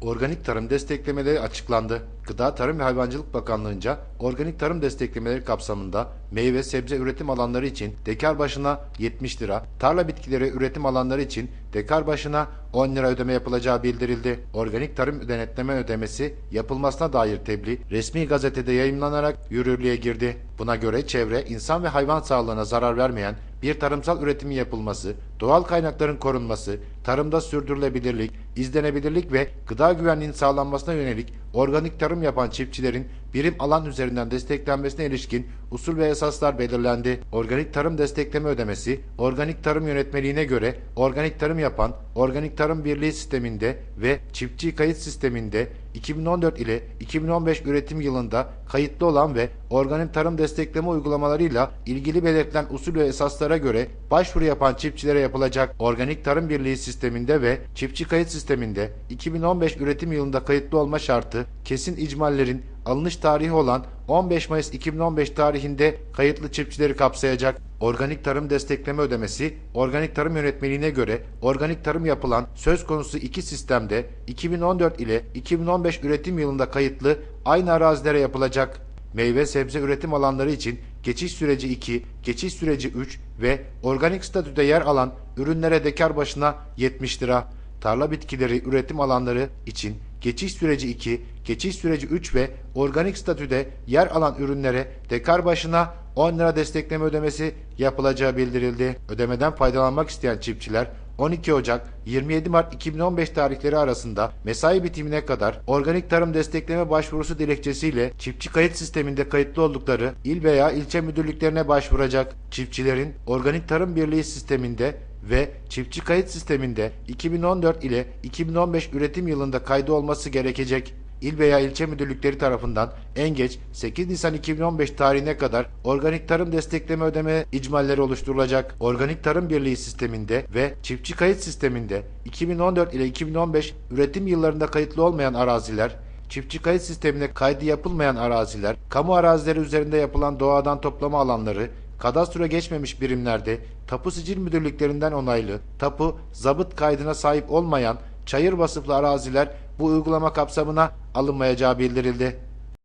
Organik tarım desteklemeleri açıklandı. Gıda Tarım ve Hayvancılık Bakanlığı'nca organik tarım desteklemeleri kapsamında meyve sebze üretim alanları için dekar başına 70 lira, tarla bitkileri üretim alanları için dekar başına 10 lira ödeme yapılacağı bildirildi. Organik tarım denetleme ödemesi yapılmasına dair tebliğ resmi gazetede yayımlanarak yürürlüğe girdi. Buna göre çevre, insan ve hayvan sağlığına zarar vermeyen bir tarımsal üretimin yapılması, doğal kaynakların korunması, tarımda sürdürülebilirlik, izlenebilirlik ve gıda güvenliğinin sağlanmasına yönelik organik tarım yapan çiftçilerin birim alan üzerinden desteklenmesine ilişkin usul ve esaslar belirlendi. Organik tarım destekleme ödemesi, organik tarım yönetmeliğine göre organik tarım yapan, organik tarım birliği sisteminde ve çiftçi kayıt sisteminde 2014 ile 2015 üretim yılında kayıtlı olan ve organik tarım destekleme uygulamalarıyla ilgili belirtilen usul ve esaslara göre başvuru yapan çiftçilere yapılacak organik tarım birliği sisteminde ve çiftçi kayıt sisteminde 2015 üretim yılında kayıtlı olma şartı kesin icmallerin alınış tarihi olan 15 Mayıs 2015 tarihinde kayıtlı çiftçileri kapsayacak. Organik tarım destekleme ödemesi, organik tarım yönetmeliğine göre organik tarım yapılan söz konusu iki sistemde 2014 ile 2015 üretim yılında kayıtlı aynı arazilere yapılacak. Meyve sebze üretim alanları için geçiş süreci 2, geçiş süreci 3 ve organik statüde yer alan ürünlere dekar başına 70 lira. Tarla bitkileri üretim alanları için geçiş süreci 2, geçiş süreci 3 ve organik statüde yer alan ürünlere dekar başına 10 lira destekleme ödemesi yapılacağı bildirildi. Ödemeden faydalanmak isteyen çiftçiler 12 Ocak 27 Mart 2015 tarihleri arasında mesai bitimine kadar organik tarım destekleme başvurusu dilekçesiyle çiftçi kayıt sisteminde kayıtlı oldukları il veya ilçe müdürlüklerine başvuracak. Çiftçilerin organik tarım birliği sisteminde ve çiftçi kayıt sisteminde 2014 ile 2015 üretim yılında kaydı olması gerekecek. İl veya ilçe müdürlükleri tarafından en geç 8 Nisan 2015 tarihine kadar organik tarım destekleme ödeme icmalleri oluşturulacak. Organik Tarım Birliği sisteminde ve çiftçi kayıt sisteminde 2014 ile 2015 üretim yıllarında kayıtlı olmayan araziler, çiftçi kayıt sistemine kaydı yapılmayan araziler, kamu arazileri üzerinde yapılan doğadan toplama alanları, kadastro geçmemiş birimlerde tapu sicil müdürlüklerinden onaylı, tapu zabıt kaydına sahip olmayan çayır vasıflı araziler bu uygulama kapsamına alınmayacağı bildirildi.